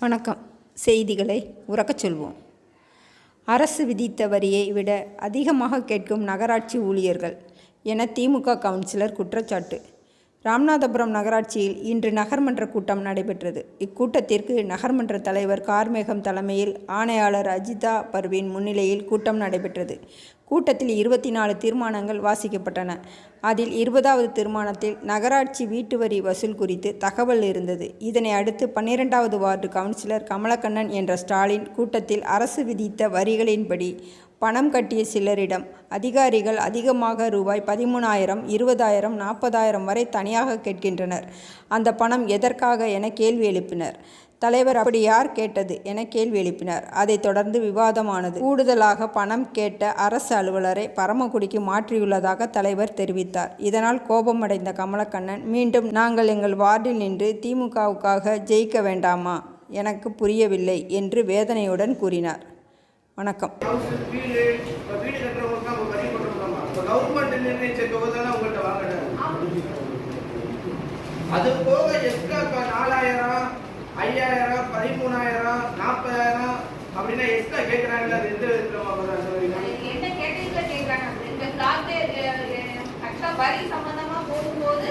வணக்கம். செய்திகளை உறக்கச் சொல்வோம். அரசு விதித்த வரியை விட அதிகமாக கேட்கும் நகராட்சி ஊழியர்கள் என திமுக கவுன்சிலர் குற்றச்சாட்டு. ராமநாதபுரம் நகராட்சியில் இன்று நகர்மன்ற கூட்டம் நடைபெற்றது. இக்கூட்டத்திற்கு நகர்மன்ற தலைவர் கார்மேகம் தலைமையில் ஆணையாளர் அஜிதா பர்வீன் முன்னிலையில் கூட்டம் நடைபெற்றது. கூட்டத்தில் இருபத்தி நாலு தீர்மானங்கள் வாசிக்கப்பட்டன. அதில் இருபதாவது தீர்மானத்தில் நகராட்சி வீட்டு வரி வசூல் குறித்து தகவல் இருந்தது. இதனை அடுத்து பன்னிரெண்டாவது வார்டு கவுன்சிலர் கமலக்கண்ணன் என்ற ஸ்டாலின் கூட்டத்தில் அரசு விதித்த வரிகளின்படி பணம் கட்டிய சிலரிடம் அதிகாரிகள் அதிகமாக ரூபாய் பதிமூணாயிரம் இருபதாயிரம் நாற்பதாயிரம் வரை தனியாக கேட்கின்றனர். அந்த பணம் எதற்காக என கேள்வி எழுப்பினர். தலைவர் அப்படி யார் கேட்டது என கேள்வி எழுப்பினார். அதைத் தொடர்ந்து விவாதமானது. கூடுதலாக பணம் கேட்ட அரசு அலுவலரை பரமக்குடிக்கு மாற்றியுள்ளதாக தலைவர் தெரிவித்தார். இதனால் கோபமடைந்த கமலக்கண்ணன் மீண்டும் நாங்கள் எங்கள் வார்டில் நின்று திமுகவுக்காக ஜெயிக்க வேண்டாமா? எனக்கு புரியவில்லை என்று வேதனையுடன் கூறினார். வணக்கம் ஹவுஸ் வீடு இப்போ வீடு கட்டுறவங்களுக்கு நம்ம வரி போட்டுருக்கோமா இப்போ கவர்மெண்ட் நிர்ணயிச்ச தொகை தானே உங்கள்கிட்ட வாங்கினேன் அது போக எக்ஸ்ட்ரா இப்போ நாலாயிரம் ஐயாயிரம் பதிமூணாயிரம் நாற்பதாயிரம் அப்படின்னா அது எந்த விதத்தில் சொல்லுவீங்க என்ன கேட்டகரியில கேக்குறாங்க இந்த பிளாட் ஆக்சுவலா வரி சம்பந்தமா போகும்போது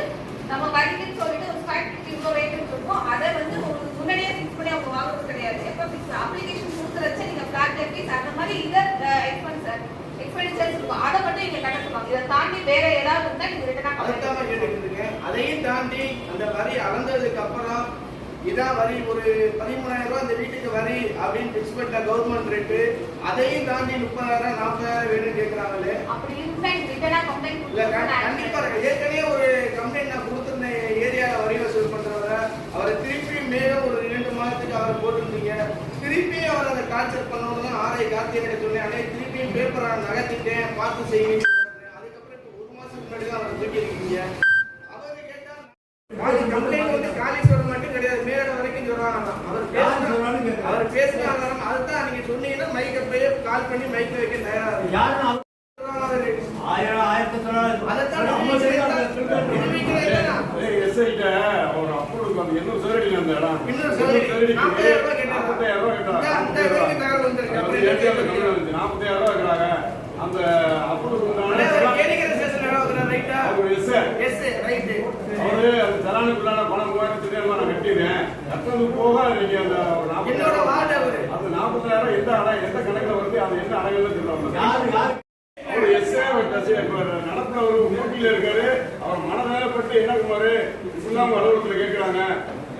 நம்ம வரிக்குன்னு சொல்லிட்டு ஒரு ஃபீட் இவ்வளோ ரேட்டுன்னு சொல்லுவோம் அதை வந்து உங்களுக்கு முன்னாடியே ஃபிக்ஸ் பண்ணி அவங்க வாங்குறது கிடையாது. எப்போ ஃபிக்ஸ் அப்ளிகேஷன் கொடுக்குறச்ச நீங்க பிளாட் ஃபீஸ் அந்த மாதிரி இதர் எக்ஸ்பென்ஸ் எக்ஸ்பெண்டிச்சர்ஸ் இருக்கும் அதை மட்டும் இங்க கணக்குவாங்க இதை தாண்டி வேற ஏதாவது இருந்தா நீங்க ரிட்டனா அதுக்காக கேட்டுட்டு இருக்கேன் அதையும் தாண்டி அந்த வரி அளந்ததுக்கு அப்புறம் இதான் வரி ஒரு பதிமூணாயிரம் ரூபாய் இந்த வீட்டுக்கு வரி அப்படின்னு ஃபிக்ஸ் பண்ண கவர்மெண்ட் ரேட்டு அதையும் தாண்டி முப்பதாயிரம் நாற்பதாயிரம் வேணும்னு கேட்குறாங்களே கண்டிப்பா. ஏற்கனவே ஒரு கம்ப்ளைண்ட் நான் கொடுத்திருந்தேன். ஏரியால வரி வசூல் பண்றவரை. அவரை திருப்பி மேலும் ஒரு ரெண்டு மாதத்துக்கு அவர் போட்டிருந்தீங்க. திருப்பியும் அவர் அதை காய்ச்சல் பண்ணணும்னு ஆரை கார்த்திகை சொன்னேன். அடே திருப்பியும் பேப்பரை நகர்த்திட்டேன் பார்த்து செய்யுங்க அதுக்கப்புறம் இப்போ ஒரு மாசத்துக்கு முன்னாடி தான் அவரை தூக்கி இருக்கீங்க அவர் கேட்டா கம்ப்ளைண்ட் வந்து காளீஸ்வரம் மட்டும் கிடையாது. மேல வரைக்கும் சொல்றாங்க அவர் அவர் பேசுன ஆதாரம் அதுதான் நீங்க சொன்னீங்கன்னா மைக்க போய் கால் பண்ணி மைக்க வைக்க தயாரா. யாரும் ஆயிரம் ஆயிரத்தி தொள்ளாயிரத்தி அதைத்தான் நம்ம ஒரு அப்போலுக்கு அந்த இன்னொரு சதுரடியில் அந்த இடம். சதுரடி. சதுரடிக்கு நாற்பதாயிரம் ரூபாய் கேட்டாங்க. தகவல் வந்திருக்கு. நாற்பத்தாயிரம் ரூபாய் கேட்டாங்க. அந்த செலா- கேணிக்கரை ஸ்டேஷன் ரைட்டா? அவர் SI. Yes, right. அவரு அந்த செலானுக்குள்ளான பணம் மூவாயிரத்தி நான் கட்டிடுறேன். கட்டுறது போக நீங்க அந்த ஒரு. அந்த நாற்பதாயிரம் எந்த அடை எந்த கணக்குல வருது அது எந்த அடைகள்ல சொல்லுவாங்க அவர் எஸ்ஏ நடத்துறவர் ஊட்டியில இருக்காரு. அவர் மனவேலப்பட்டு என்ன குமாரு சுண்ணாம்பு அலுவலகத்துல கேட்கிறாங்க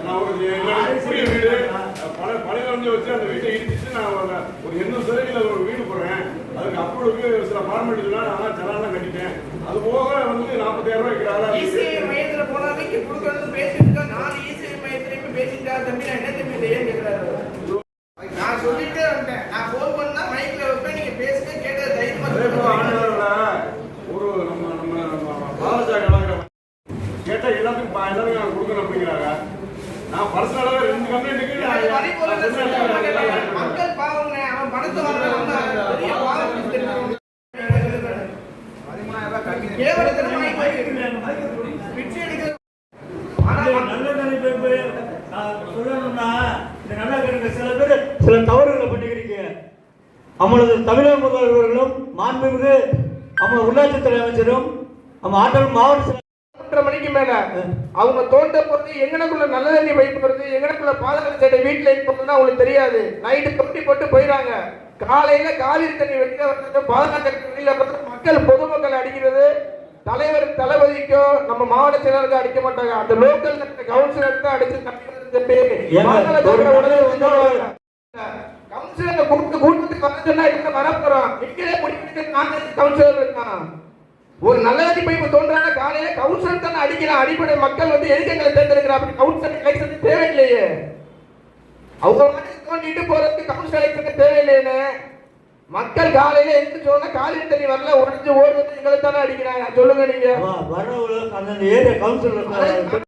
நான் எங்களுக்கு புதிய வீடு. பல பழைய வச்சு அந்த வீட்டை இடிச்சிட்டு நான் ஒரு ஒரு எண்ணூறு சதவீதியில் ஒரு வீடு போடுறேன். அதுக்கு அப்பொழுது சில ஃபார்மாலிட்டிலாம் நான் செலான்லாம் கட்டிட்டேன். அது போக வந்து நாற்பத்தாயிரம் ரூபாய் இருக்கிறாரா தம்பி, நான் என்ன தம்பி ஏன் கேட்கிறாரு? நான் சொல்லிட்டே வந்துட்டேன். நான் phone பண்ணா மைக்ல வைப்பேன், நீங்க பேசுங்க, கேட்டதை தைரியமா ஒரு நம்ம நம்ம கலாகிற கேட்டா எல்லாத்துக்கும் எல்லாத்துக்கும் நான் கொடுக்கணும் அப்படிங்கிறாங்க நான் பர்சனலாக ரெண்டு மாட்டேன். மக்கள் பாவங்க அவன் பணத்தை வாங்குறவங்க பெரிய பாவம் செஞ்சிருக்காங்க. கேவலத்தனமா ஆயிப்போச்சு. பிச்சை எடுக்கிற ஆனா இந்த நல்ல நினைப்பு நான் சொல்லணும்னா இந்த நல்லா இருக்கிற சில பேர் சில தவறுகளை பண்ணிக்கிறீங்க நம்மளது தமிழக முதல்வர்களும் மாண்புமிகு நம்ம உள்ளாட்சித்துறை அமைச்சரும் நம்ம ஆற்றல் மாவட்ட ஒன்றரை மணிக்கு மேல அவங்க தோண்ட போது எங்கனக்குள்ள நல்ல தண்ணி பைப் வருது எங்கனக்குள்ள பாதாள சட்டை வீட்டுல போகுதுன்னா அவங்களுக்கு தெரியாது. நைட்டு தொட்டி போட்டு போயிடாங்க காலையில காவிரி தண்ணி வெளியில வர்றது பாதாள வெளியில வர்றது மக்கள் பொதுமக்கள் அடிக்கிறது. தலைவர் தளபதிக்கோ நம்ம மாவட்ட செயலருக்கு அடிக்க மாட்டாங்க. அந்த லோக்கல் கவுன்சிலர் தான் அடிச்சு. கவுன்சிலர் கூட்டு கூப்பிட்டு வர சொன்னா இவங்க வரப்போறோம் நீங்களே முடிவு நாங்க கவுன்சிலர் இருக்கான் ஒரு நல்ல அடிப்பை இப்போ தோன்றான காலையில கவுன்சிலர் தானே அடிக்கலாம் அடிப்படை மக்கள் வந்து எதுக்கு எங்களை தேர்ந்தெடுக்கிற அப்படி கவுன்சிலர் லைசன்ஸ் தேவையில்லையே. அவங்க மட்டும் தோண்டிட்டு போறதுக்கு கவுன்சிலர் லைசன்ஸ் தேவையில்லையே மக்கள் காலையில எந்த சொன்னா காலையில தண்ணி வரல உடஞ்சு ஓடுறது எங்களை தானே அடிக்கிறாங்க. சொல்லுங்க நீங்க. வர அந்தந்த ஏரியா கவுன்சிலர்